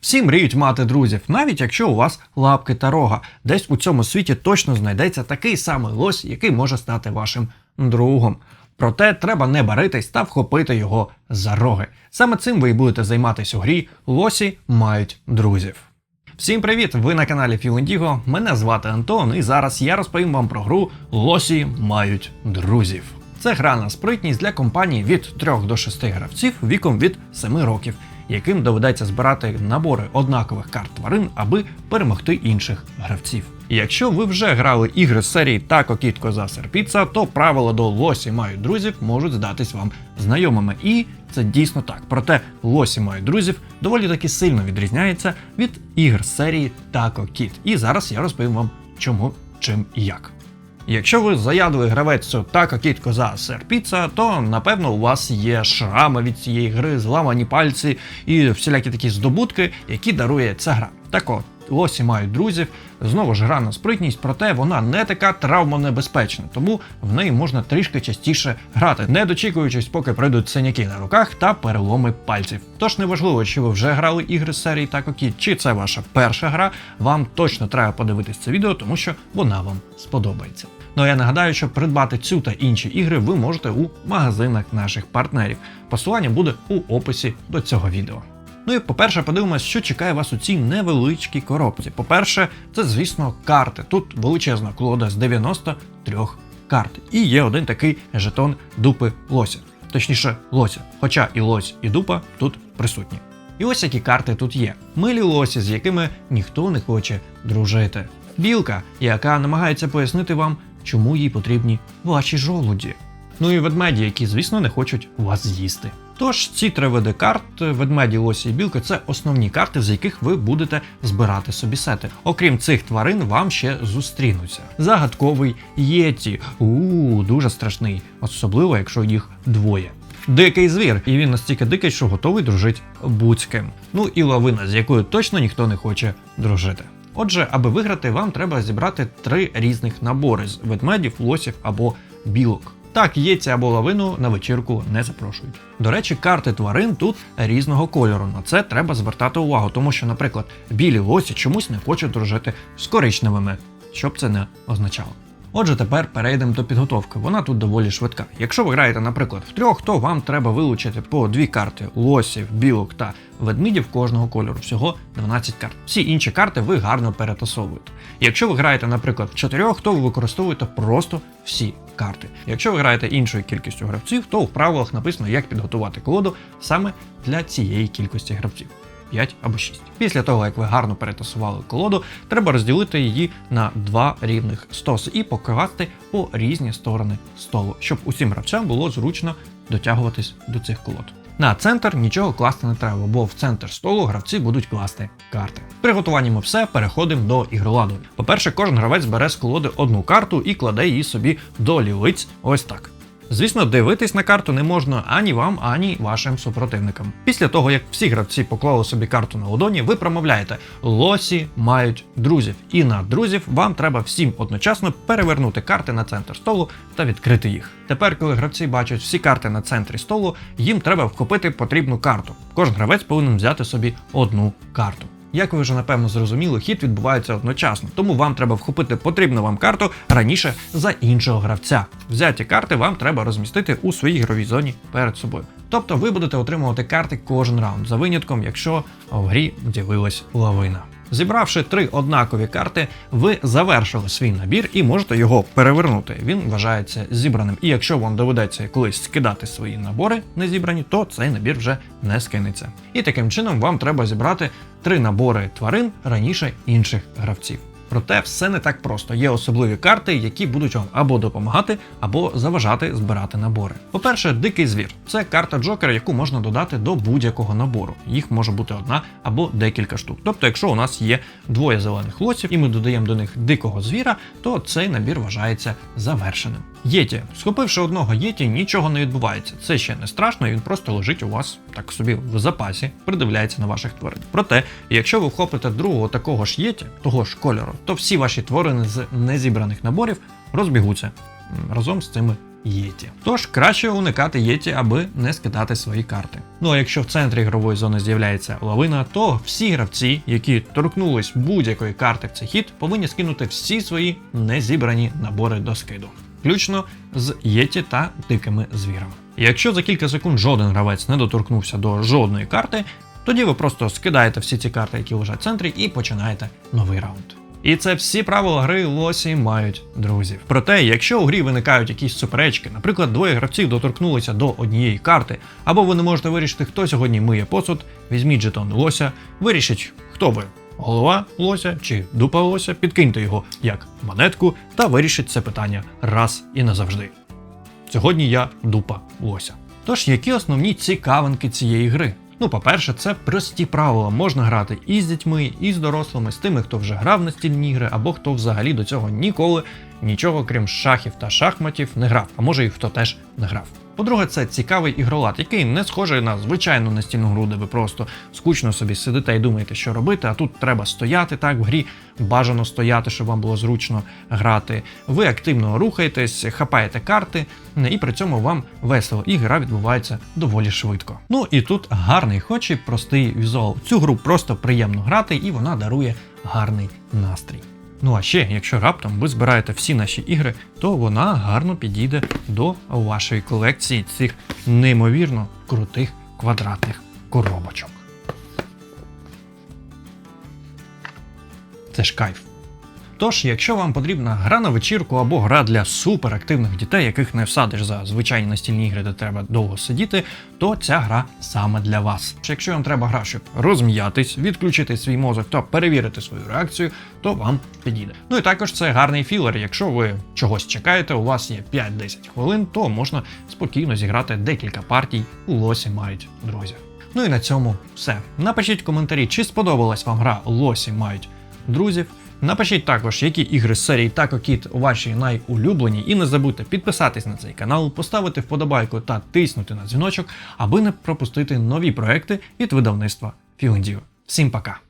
Всі мріють мати друзів, навіть якщо у вас лапки та рога. Десь у цьому світі точно знайдеться такий самий лось, який може стати вашим другом. Проте треба не баритись та вхопити його за роги. Саме цим ви і будете займатися у грі Лосі мають друзів. Всім привіт! Ви на каналі Філендіго. Мене звати Антон, і зараз я розповім вам про гру Лосі мають друзів. Це гра на спритність для компаній від 3 до 6 гравців віком від 7 років, яким доведеться збирати набори однакових карт тварин, аби перемогти інших гравців. І якщо ви вже грали ігри з серії Тако Кіт Коза Серпіца, то правила до лосі мають друзів можуть здатись вам знайомими. І це дійсно так. Проте лосі мають друзів доволі таки сильно відрізняється від ігр з серії Тако Кіт. І зараз я розповім вам чому, чим і як. Якщо ви заядлий гравець така кіт коза сер піца, то напевно у вас є шрами від цієї гри, зламані пальці і всілякі такі здобутки, які дарує ця гра. Так от, лосі мають друзів, знову ж гра на спритність, проте вона не така травмонебезпечна, тому в неї можна трішки частіше грати, не дочікуючись, поки прийдуть синяки на руках та переломи пальців. Тож неважливо, чи ви вже грали ігри з серії Taco Kid, чи це ваша перша гра, вам точно треба подивитись це відео, тому що вона вам сподобається. Ну а я нагадаю, що придбати цю та інші ігри ви можете у магазинах наших партнерів. Посилання буде у описі до цього відео. Ну і по-перше, подивимось, що чекає вас у цій невеличкій коробці. По-перше, це, звісно, карти. Тут величезна колода з 93 карт. І є один такий жетон дупи лося. Точніше, лося. Хоча і лось, і дупа тут присутні. І ось які карти тут є: милі лосі, з якими ніхто не хоче дружити. Білка, яка намагається пояснити вам, чому їй потрібні ваші жолуді. Ну і ведмеді, які, звісно, не хочуть вас з'їсти. Тож ці три види карт, ведмеді, лосі і білки, це основні карти, з яких ви будете збирати собі сети. Окрім цих тварин, вам ще зустрінуться. Загадковий єті. у дуже страшний, особливо якщо їх двоє. Дикий звір, і він настільки дикий, що готовий дружити будь-ким. Ну і лавина, з якою точно ніхто не хоче дружити. Отже, аби виграти, вам треба зібрати три різних набори з ведмедів, лосів або білок. Так, єця або лавину на вечірку не запрошують. До речі, карти тварин тут різного кольору. На це треба звертати увагу, тому що, наприклад, білі лосі чомусь не хочуть дружити з коричневими, щоб це не означало. Отже, тепер перейдемо до підготовки. Вона тут доволі швидка. Якщо ви граєте, наприклад, в трьох, то вам треба вилучити по дві карти лосів, білок та ведмідів кожного кольору. Всього 12 карт. Всі інші карти ви гарно перетасовуєте. Якщо ви граєте, наприклад, в чотирьох, то ви використовуєте просто всі карти. Якщо ви граєте іншою кількістю гравців, то в правилах написано, як підготувати колоду саме для цієї кількості гравців. 5 або 6. Після того, як ви гарно перетасували колоду, треба розділити її на два рівних стоси і покласти по різні сторони столу, щоб усім гравцям було зручно дотягуватись до цих колод. На центр нічого класти не треба, бо в центр столу гравці будуть класти карти. З приготуванням все переходимо до ігроладу. По-перше, кожен гравець бере з колоди одну карту і кладе її собі до лівиць. Ось так. Звісно, дивитись на карту не можна ані вам, ані вашим супротивникам. Після того, як всі гравці поклали собі карту на ладоні, ви промовляєте: лосі мають друзів, і на друзів вам треба всім одночасно перевернути карти на центр столу та відкрити їх. Тепер, коли гравці бачать всі карти на центрі столу, їм треба вхопити потрібну карту. Кожен гравець повинен взяти собі одну карту. Як ви вже напевно зрозуміли, хід відбувається одночасно, тому вам треба вхопити потрібну вам карту раніше за іншого гравця. Взяті карти вам треба розмістити у своїй ігровій зоні перед собою. Тобто ви будете отримувати карти кожен раунд, за винятком, якщо в грі з'явилась лавина. Зібравши три однакові карти, ви завершили свій набір і можете його перевернути. Він вважається зібраним. І якщо вам доведеться колись скидати свої набори не зібрані, то цей набір вже не скинеться. І таким чином вам треба зібрати три набори тварин раніше інших гравців. Проте все не так просто. Є особливі карти, які будуть вам або допомагати, або заважати збирати набори. По-перше, дикий звір це карта Джокера, яку можна додати до будь-якого набору. Їх може бути одна або декілька штук. Тобто, якщо у нас є двоє зелених лосів, і ми додаємо до них дикого звіра, то цей набір вважається завершеним. Єті, схопивши одного єті, нічого не відбувається. Це ще не страшно, він просто лежить у вас так собі в запасі, придивляється на ваших тварин. Проте, якщо ви вхопите другого такого ж єті, того ж кольору, то всі ваші тварини з незібраних наборів розбігуться разом з цими Єті. Тож краще уникати Єті, аби не скидати свої карти. Ну а якщо в центрі ігрової зони з'являється лавина, то всі гравці, які торкнулись будь-якої карти в цей хід, повинні скинути всі свої незібрані набори до скиду, включно з Єті та дикими звірами. Якщо за кілька секунд жоден гравець не доторкнувся до жодної карти, тоді ви просто скидаєте всі ці карти, які лежать в центрі, і починаєте новий раунд. І це всі правила гри лосі мають друзів. Проте, якщо у грі виникають якісь суперечки, наприклад, двоє гравців доторкнулися до однієї карти, або ви не можете вирішити, хто сьогодні миє посуд, візьміть жетон лося, вирішіть, хто ви. Голова лося чи дупа лося, підкиньте його як монетку та вирішіть це питання раз і назавжди. Сьогодні я дупа лося. Тож, які основні цікавинки цієї гри? Ну, по-перше, це прості правила. Можна грати і з дітьми, і з дорослими, з тими, хто вже грав на стільні ігри, або хто взагалі до цього ніколи нічого крім шахів та шахматів не грав, а може і хто теж не грав. По-друге, це цікавий ігролад, який не схожий на звичайну настільну гру, де ви просто скучно собі сидите і думаєте, що робити, а тут треба стояти так в грі, бажано стояти, щоб вам було зручно грати. Ви активно рухаєтесь, хапаєте карти, і при цьому вам весело, і гра відбувається доволі швидко. Ну і тут гарний, хоч і простий візуал. Цю гру просто приємно грати, і вона дарує гарний настрій. Ну а ще, якщо раптом ви збираєте всі наші ігри, то вона гарно підійде до вашої колекції цих неймовірно крутих квадратних коробочок. Це ж кайф. Тож, якщо вам потрібна гра на вечірку або гра для суперактивних дітей, яких не всадиш за звичайні настільні ігри, де треба довго сидіти, то ця гра саме для вас. Якщо вам треба гра, щоб розм'ятись, відключити свій мозок та перевірити свою реакцію, то вам підійде. Ну і також це гарний філер. Якщо ви чогось чекаєте, у вас є 5-10 хвилин, то можна спокійно зіграти декілька партій у лосі мають друзів. Ну і на цьому все. Напишіть в коментарі, чи сподобалась вам гра Лосі мають друзів. Напишіть також, які ігри з серії Taco Kid ваші найулюблені, і не забудьте підписатись на цей канал, поставити вподобайку та тиснути на дзвіночок, аби не пропустити нові проекти від видавництва Філендіо. Всім пока!